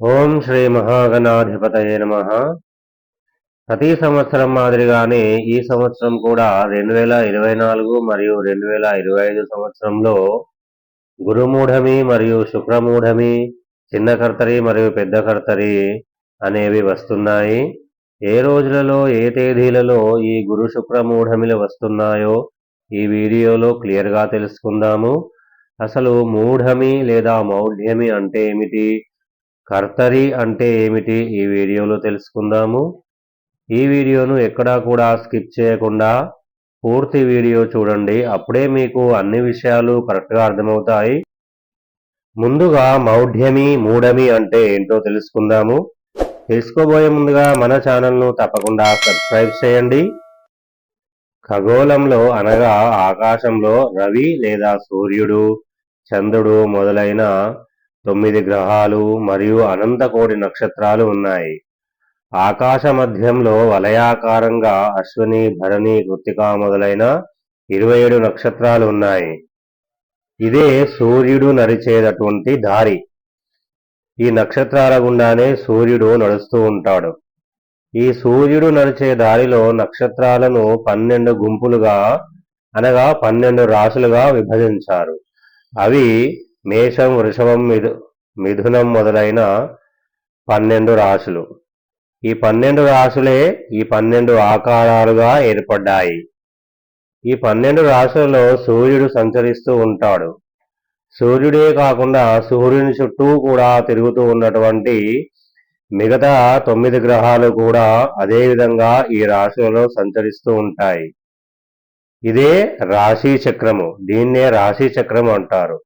ఓం శ్రీ మహాగణాధిపతయ నమ. ప్రతి సంవత్సరం మాదిరిగానే ఈ సంవత్సరం కూడా రెండు వేల ఇరవై నాలుగు మరియు రెండు వేల ఇరవై ఐదు సంవత్సరంలో గురుమూఢమి మరియు శుక్రమూఢమి చిన్న కర్తరి మరియు పెద్ద కర్తరి అనేవి వస్తున్నాయి. ఏ రోజులలో ఏ తేదీలలో ఈ గురు శుక్రమూఢమిలు వస్తున్నాయో ఈ వీడియోలో క్లియర్గా తెలుసుకుందాము. అసలు మూఢమి లేదా మౌఢ్యమి అంటే ఏమిటి? కర్తరి అంటే ఏమిటి ఈ వీడియోలో తెలుసుకుందాము. ఈ వీడియోను ఎక్కడా కూడా స్కిప్ చేయకుండా పూర్తి వీడియో చూడండి. అప్పుడే మీకు అన్ని విషయాలు కరెక్ట్గా అర్థమవుతాయి. ముందుగా మౌఢ్యమి మూఢమి అంటే ఏంటో తెలుసుకుందాము. తెలుసుకోబోయే ముందుగా మన ఛానల్ను తప్పకుండా సబ్స్క్రైబ్ చేయండి. ఖగోళంలో అనగా ఆకాశంలో రవి లేదా సూర్యుడు చంద్రుడు మొదలైన తొమ్మిది గ్రహాలు మరియు అనంతకోటి నక్షత్రాలు ఉన్నాయి. ఆకాశ మధ్యంలో వలయాకారంగా అశ్విని భరణి కృత్తిక మొదలైన ఇరవై ఏడు నక్షత్రాలు ఉన్నాయి. ఇదే సూర్యుడు నడిచేటటువంటి దారి. ఈ నక్షత్రాల గుండానే సూర్యుడు నడుస్తూ ఉంటాడు. ఈ సూర్యుడు నడిచే దారిలో నక్షత్రాలను పన్నెండు గుంపులుగా అనగా పన్నెండు రాశులుగా విభజించారు. అవి మేషం వృషభం మిథు మిథునం మొదలైన పన్నెండు రాశులు. ఈ పన్నెండు రాశులే ఈ పన్నెండు ఆకారాలుగా ఏర్పడ్డాయి. ఈ పన్నెండు రాసులలో సూర్యుడు సంచరిస్తూ ఉంటాడు. సూర్యుడే కాకుండా సూర్యుని చుట్టూ కూడా తిరుగుతూ ఉన్నటువంటి మిగతా తొమ్మిది గ్రహాలు కూడా అదే విధంగా ఈ రాశులలో సంచరిస్తూ ఉంటాయి. ఇదే రాశి చక్రము. దీన్నే రాశి చక్రం అంటారు.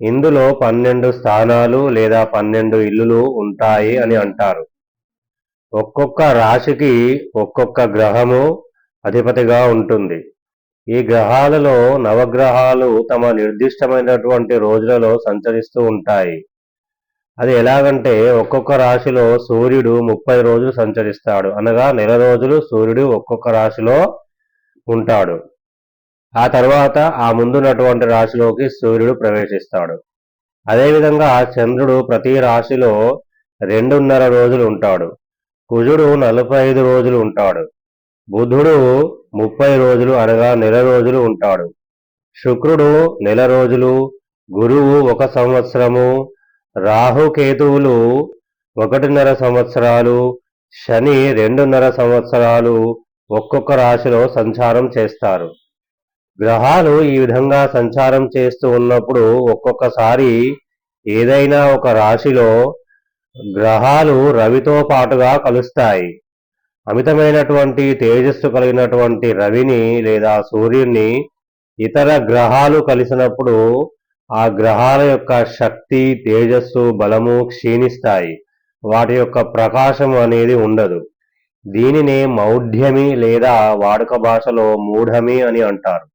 ఇందులో పన్నెండు స్థానాలు లేదా పన్నెండు ఇల్లులు ఉంటాయి అని అంటారు. ఒక్కొక్క రాశికి ఒక్కొక్క గ్రహము అధిపతిగా ఉంటుంది. ఈ గ్రహాలలో నవగ్రహాలు తమ నిర్దిష్టమైనటువంటి రోజులలో సంచరిస్తూ ఉంటాయి. అది ఎలాగంటే ఒక్కొక్క రాశిలో సూర్యుడు ముప్పై రోజులు సంచరిస్తాడు అనగా నెల రోజులు సూర్యుడు ఒక్కొక్క రాశిలో ఉంటాడు. ఆ తర్వాత ఆ ముందున్నటువంటి రాశిలోకి సూర్యుడు ప్రవేశిస్తాడు. అదేవిధంగా చంద్రుడు ప్రతి రాశిలో రెండున్నర రోజులు ఉంటాడు. కుజుడు నలభై ఐదు రోజులు ఉంటాడు. బుధుడు ముప్పై రోజులు అనగా నెల రోజులు ఉంటాడు. శుక్రుడు నెల రోజులు గురువు ఒక సంవత్సరము రాహుకేతువులు ఒకటిన్నర సంవత్సరాలు శని రెండున్నర సంవత్సరాలు ఒక్కొక్క రాశిలో సంచారం చేస్తారు. గ్రహాలు ఈ విధంగా సంచారం చేస్తూ ఉన్నప్పుడు ఒక్కొక్కసారి ఏదైనా ఒక రాశిలో గ్రహాలు రవితో పాటుగా కలుస్తాయి. అమితమైనటువంటి తేజస్సు కలిగినటువంటి రవిని లేదా సూర్యుని ఇతర గ్రహాలు కలిసినప్పుడు ఆ గ్రహాల యొక్క శక్తి తేజస్సు బలము క్షీణిస్తాయి. వాటి యొక్క ప్రకాశం అనేది ఉండదు. దీనినే మౌఢ్యమి లేదా వాడుక భాషలో మూఢమి అని అంటారు.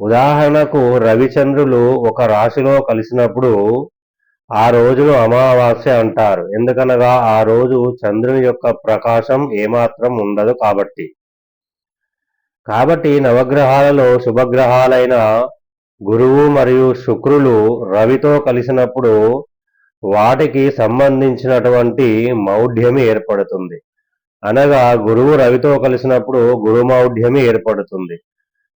ఉదాహరణకు రవిచంద్రులు ఒక రాశిలో కలిసినప్పుడు ఆ రోజును అమావాస్య అంటారు. ఎందుకనగా ఆ రోజు చంద్రుని యొక్క ప్రకాశం ఏమాత్రం ఉండదు కాబట్టి. కాబట్టి నవగ్రహాలలో శుభగ్రహాలైన గురువు మరియు శుక్రులు రవితో కలిసినప్పుడు వాటికి సంబంధించినటువంటి మౌఢ్యమి ఏర్పడుతుంది. అనగా గురువు రవితో కలిసినప్పుడు గురుమౌఢ్యమి ఏర్పడుతుంది.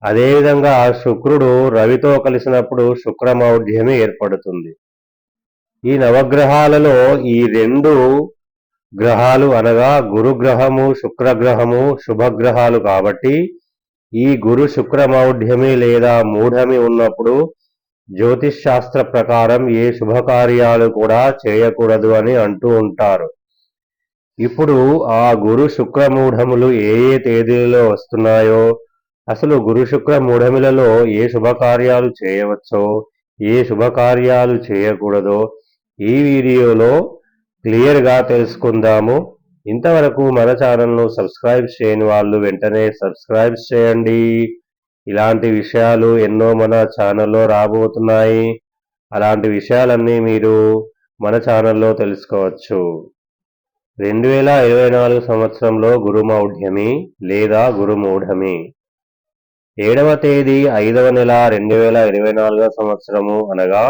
అదేవిధంగా శుక్రుడు రవితో కలిసినప్పుడు శుక్రమౌఢ్యమి ఏర్పడుతుంది. ఈ నవగ్రహాలలో ఈ రెండు గ్రహాలు అనగా గురుగ్రహము శుక్రగ్రహము శుభగ్రహాలు కాబట్టి ఈ గురు శుక్రమౌఢ్యమి లేదా మూఢమి ఉన్నప్పుడు జ్యోతిష్ శాస్త్ర ప్రకారం ఏ శుభకార్యాలు కూడా చేయకూడదు అని అంటూ ఉంటారు. ఇప్పుడు ఆ గురు శుక్రమూఢములు ఏ ఏ తేదీలలో వస్తున్నాయో అసలు గురు శుక్ర మూఢమిలలో ఏ శుభకార్యాలు చేయవచ్చో ఏ శుభకార్యాలు చేయకూడదో ఈ వీడియోలో క్లియర్గా తెలుసుకుందాము. ఇంతవరకు మన ఛానల్ను సబ్స్క్రైబ్ చేయని వాళ్ళు వెంటనే సబ్స్క్రైబ్ చేయండి. ఇలాంటి విషయాలు ఎన్నో మన ఛానల్లో రాబోతున్నాయి. అలాంటి విషయాలన్నీ మీరు మన ఛానల్లో తెలుసుకోవచ్చు. రెండు వేల ఇరవై నాలుగు సంవత్సరంలో గురుమౌఢ్యమి లేదా గురుమూఢమి ఏడవ తేదీ ఐదవ నెల రెండు వేల ఇరవై నాలుగవ సంవత్సరము అనగా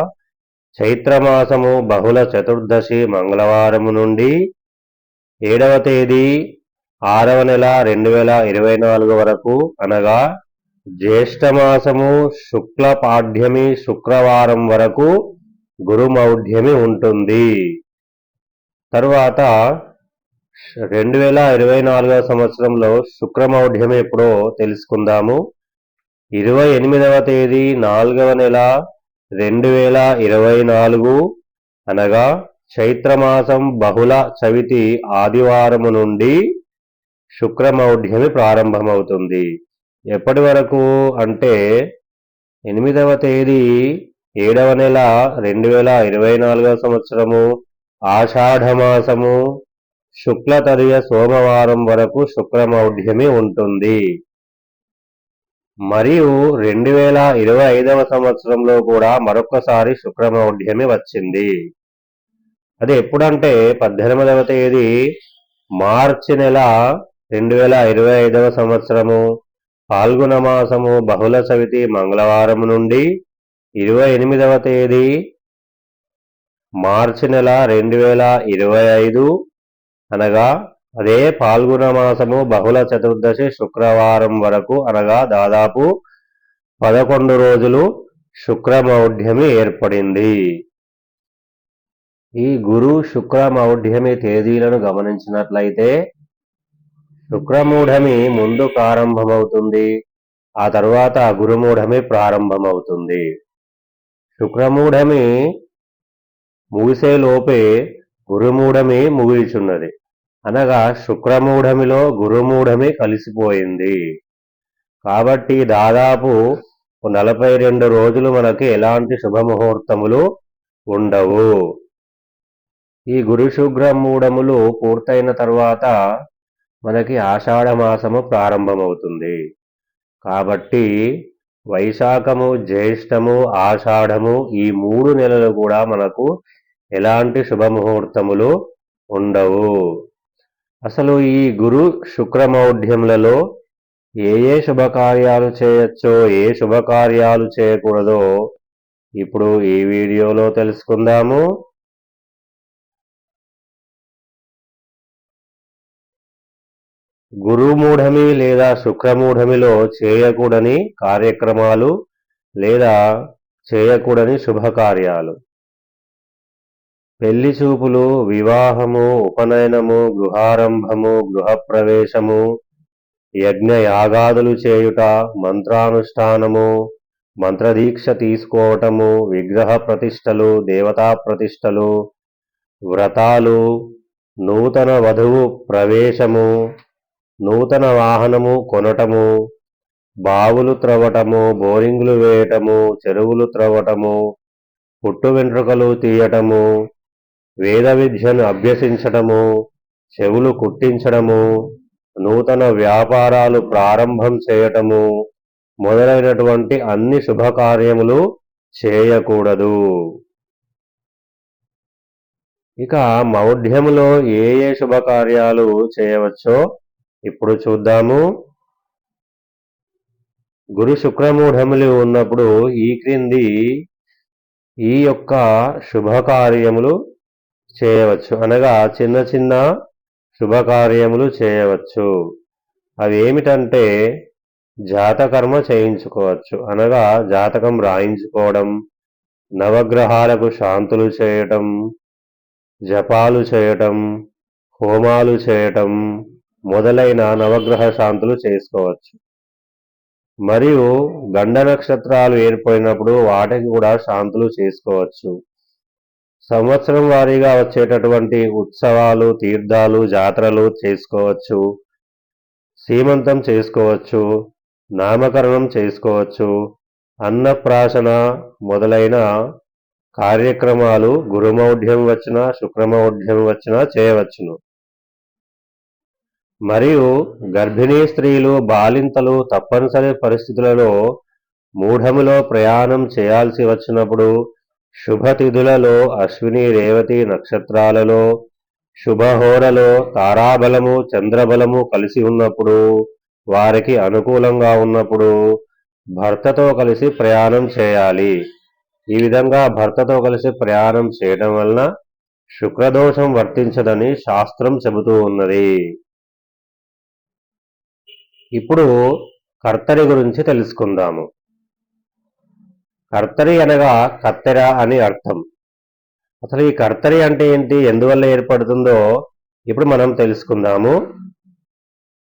చైత్రమాసము బహుళ చతుర్దశి మంగళవారము నుండి ఏడవ తేదీ ఆరవ నెల రెండు వేల ఇరవై నాలుగు వరకు అనగా జ్యేష్ఠమాసము శుక్ల పాఠ్యమి శుక్రవారం వరకు గురుమౌఢ్యమి ఉంటుంది. తరువాత రెండు వేల ఇరవై నాలుగవ సంవత్సరంలో శుక్రమౌఢ్యం ఎప్పుడో తెలుసుకుందాము. ఇరవై ఎనిమిదవ తేదీ నాలుగవ నెల రెండు వేల ఇరవై నాలుగు. అనగా చైత్రమాసం బహుళ చవితి ఆదివారము నుండి శుక్రమౌఢ్యమి ప్రారంభమవుతుంది. ఎప్పటి వరకు అంటే ఎనిమిదవ తేదీ ఏడవ నెల రెండు వేల ఇరవై నాలుగవ సంవత్సరము ఆషాఢమాసము శుక్ల తదియ సోమవారం వరకు శుక్రమౌఢ్యమి ఉంటుంది. మరియు రెండు వేల ఇరవై ఐదవ సంవత్సరంలో కూడా మరొకసారి శుక్రమౌఢ్యమి వచ్చింది. అది ఎప్పుడంటే పద్దెనిమిదవ తేదీ మార్చి నెల రెండు వేల ఇరవై ఐదవ సంవత్సరము పాల్గొన మాసము బహుళ చవితి మంగళవారం నుండి ఇరవై ఎనిమిదవ తేదీ మార్చి నెల రెండు వేల ఇరవై ఐదు అనగా అదే పాల్గొన మాసము బహుళ చతుర్దశి శుక్రవారం వరకు అనగా దాదాపు పదకొండు రోజులు శుక్రమౌఢ్యమి ఏర్పడింది. ఈ గురు శుక్రమౌఢ్యమి తేదీలను గమనించినట్లయితే శుక్రమూఢమి ముందు ప్రారంభమవుతుంది ఆ తర్వాత గురుమూఢమి ప్రారంభమవుతుంది. శుక్రమూఢమి ముగిసే లోపే గురుమూఢమి ముగిల్చున్నది. అనగా శుక్రమూఢమిలో గురుమూఢమి కలిసిపోయింది. కాబట్టి దాదాపు నలభై రెండు రోజులు మనకి ఎలాంటి శుభముహూర్తములు ఉండవు. ఈ గురు శుక్రమూఢములు పూర్తయిన తర్వాత మనకి ఆషాఢమాసము ప్రారంభమవుతుంది. కాబట్టి వైశాఖము జ్యేష్టము ఆషాఢము ఈ మూడు నెలలు కూడా మనకు ఎలాంటి శుభముహూర్తములు ఉండవు. అసలు ఈ గురు శుక్రమౌఢ్యములలో ఏ ఏ శుభకార్యాలు చేయొచ్చో ఏ శుభకార్యాలు చేయకూడదో ఇప్పుడు ఈ వీడియోలో తెలుసుకుందాము. గురుమూఢమి లేదా శుక్రమూఢమిలో చేయకూడని కార్యక్రమాలు లేదా చేయకూడని శుభకార్యాలు. పెళ్ళి చూపులు వివాహము ఉపనయనము గృహారంభము గృహప్రవేశము యజ్ఞ యాగాదులు చేయుట మంత్రానుష్ఠానము మంత్రదీక్ష తీసుకోవటము విగ్రహ ప్రతిష్టలు దేవతా ప్రతిష్టలు వ్రతాలు నూతన వధువు ప్రవేశము నూతన వాహనము కొనటము బావులు త్రవ్వటము బోరింగులు వేయటము చెరువులు త్రవ్వటము పుట్టు వెంట్రుకలు తీయటము వేద విద్యను అభ్యసించటము చెవులు కుట్టించడము నూతన వ్యాపారాలు ప్రారంభం చేయటము మొదలైనటువంటి అన్ని శుభకార్యములు చేయకూడదు. ఇక మౌఢ్యములో ఏ ఏ శుభకార్యాలు చేయవచ్చో ఇప్పుడు చూద్దాము. గురు శుక్రమూఢములు ఉన్నప్పుడు ఈ క్రింది ఈ యొక్క శుభకార్యములు చేయవచ్చు. అనగా చిన్న చిన్న శుభకార్యములు చేయవచ్చు. అవి ఏమిటంటే జాతకర్మ చేయించుకోవచ్చు. అనగా జాతకం రాయించుకోవడం నవగ్రహాలకు శాంతులు చేయటం జపాలు చేయటం హోమాలు చేయటం మొదలైన నవగ్రహ శాంతులు చేసుకోవచ్చు. మరియు గండ నక్షత్రాలు ఏర్పడినప్పుడు వాటికి కూడా శాంతులు చేసుకోవచ్చు. సంవత్సరం వారీగా వచ్చేటటువంటి ఉత్సవాలు తీర్థాలు జాతరలు చేసుకోవచ్చు. సీమంతం చేసుకోవచ్చు. నామకరణం చేసుకోవచ్చు. అన్నప్రాశన మొదలైన కార్యక్రమాలు గురుమౌఢ్యం వచ్చిన శుక్రమౌఢ్యం వచ్చిన చేయవచ్చును. మరియు గర్భిణీ స్త్రీలు బాలింతలు తప్పనిసరి పరిస్థితులలో మూఢములో ప్రయాణం చేయాల్సి వచ్చినప్పుడు శుభతిథులలో అశ్విని రేవతి నక్షత్రాలలో శుభహోరలో తారాబలము చంద్రబలము కలిసి ఉన్నప్పుడు వారికి అనుకూలంగా ఉన్నప్పుడు భర్తతో కలిసి ప్రయాణం చేయాలి. ఈ విధంగా భర్తతో కలిసి ప్రయాణం చేయడం వలన శుక్రదోషం వర్తించదని శాస్త్రం చెబుతూ ఉన్నది. ఇప్పుడు కర్తరి గురించి తెలుసుకుందాము. కర్తరి అనగా కత్తెర అని అర్థం. అసలు ఈ కర్తరి అంటే ఏంటి? ఎందువల్ల ఏర్పడుతుందో ఇప్పుడు మనం తెలుసుకుందాము.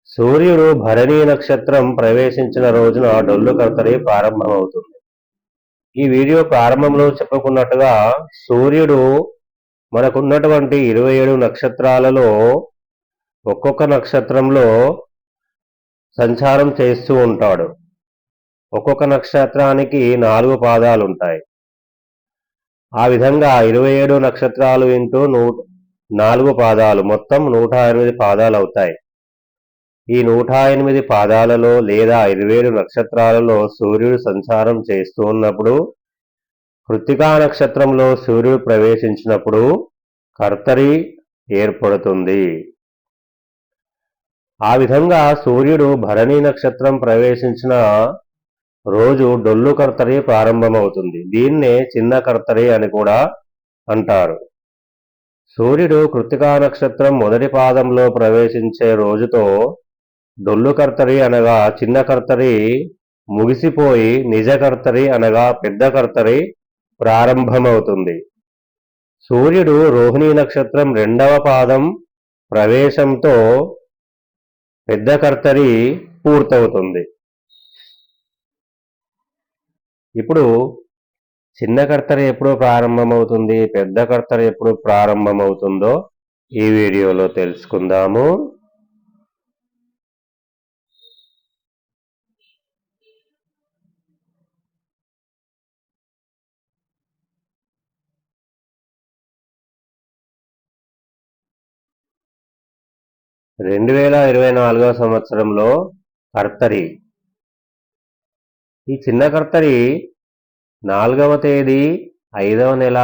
సూర్యుడు భరణీ నక్షత్రం ప్రవేశించిన రోజున డొల్లు కర్తరి ప్రారంభమవుతుంది. ఈ వీడియో ప్రారంభంలో చెప్పుకున్నట్టుగా సూర్యుడు మనకున్నటువంటి ఇరవై ఏడు నక్షత్రాలలో ఒక్కొక్క నక్షత్రంలో సంచారం చేస్తూ ఉంటాడు. ఒక్కొక్క నక్షత్రానికి నాలుగు పాదాలు ఉంటాయి ఆ విధంగా ఇరవై ఏడు నక్షత్రాలు ఇంటూ నూ నాలుగు పాదాలు మొత్తం నూట ఎనిమిది పాదాలు అవుతాయి ఈ నూట ఎనిమిది పాదాలలో లేదా ఇరవై ఏడు నక్షత్రాలలో సూర్యుడు సంచారం చేస్తూ ఉన్నప్పుడు కృత్తికా నక్షత్రంలో సూర్యుడు ప్రవేశించినప్పుడు కర్తరి ఏర్పడుతుంది. ఆ విధంగా సూర్యుడు భరణి నక్షత్రం ప్రవేశించిన రోజు డొల్లు కర్తరి ప్రారంభమవుతుంది. దీన్నే చిన్న కర్తరి అని కూడా అంటారు. సూర్యుడు కృతికా నక్షత్రం మొదటి పాదంలో ప్రవేశించే రోజుతో డొల్లు కర్తరి అనగా చిన్న కర్తరి ముగిసిపోయి నిజ కర్తరి అనగా పెద్ద కర్తరి ప్రారంభమవుతుంది. సూర్యుడు రోహిణీ నక్షత్రం రెండవ పాదం ప్రవేశంతో పెద్ద కర్తరి పూర్తవుతుంది. ఇప్పుడు చిన్న కర్తరి ఎప్పుడు ప్రారంభమవుతుంది పెద్ద కర్తర ఎప్పుడు ప్రారంభమవుతుందో ఈ వీడియోలో తెలుసుకుందాము. రెండు వేల ఇరవై నాలుగవ సంవత్సరంలో కర్తరి ఈ చిన్న కర్తరి నాలుగవ తేదీ ఐదవ నెల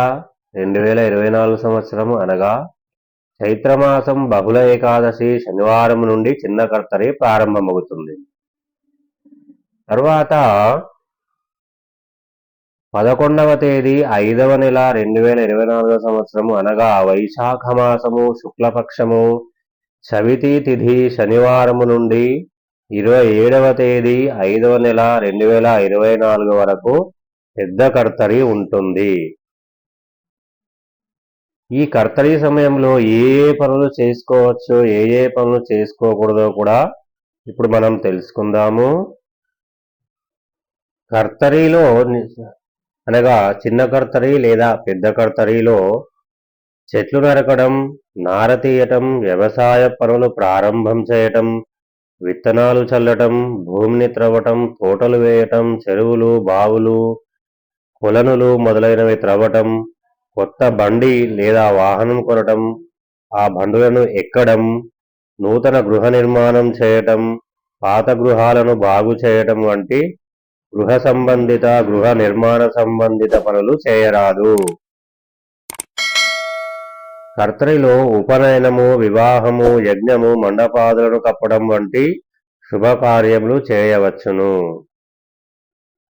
రెండు వేల ఇరవై నాలుగు సంవత్సరం అనగా చైత్రమాసం బహుళ ఏకాదశి శనివారం నుండి చిన్న కర్తరి ప్రారంభమవుతుంది. తర్వాత పదకొండవ తేదీ ఐదవ నెల రెండు వేల ఇరవై నాలుగవ సంవత్సరము అనగా వైశాఖ మాసము శుక్లపక్షము చవితి తిథి శనివారము నుండి ఇరవై ఏడవ తేదీ ఐదవ నెల రెండు వేల ఇరవై నాలుగు వరకు పెద్ద కర్తరి ఉంటుంది. ఈ కర్తరి సమయంలో ఏ ఏ పనులు చేసుకోవచ్చు ఏ ఏ పనులు చేసుకోకూడదో కూడా ఇప్పుడు మనం తెలుసుకుందాము. కర్తరిలో అనగా చిన్న కర్తరి లేదా పెద్ద కర్తరిలో చెట్లు నరకడం నార తీయటం వ్యవసాయ పనులు ప్రారంభం చేయటం విత్తనాలు చల్లటం భూమిని త్రవ్వటం తోటలు వేయటం చెరువులు బావులు కొలనులు మొదలైనవి త్రవ్వటం కొత్త బండి లేదా వాహనం కొనటం ఆ బండులను ఎక్కడం నూతన గృహ నిర్మాణం చేయటం పాత గృహాలను బాగు చేయటం వంటి గృహ సంబంధిత గృహ నిర్మాణ సంబంధిత పనులు చేయరాదు. కర్తరిలో ఉపనయనము వివాహము యజ్ఞము మండపాదులను కప్పడం వంటి శుభకార్యములు చేయవచ్చును.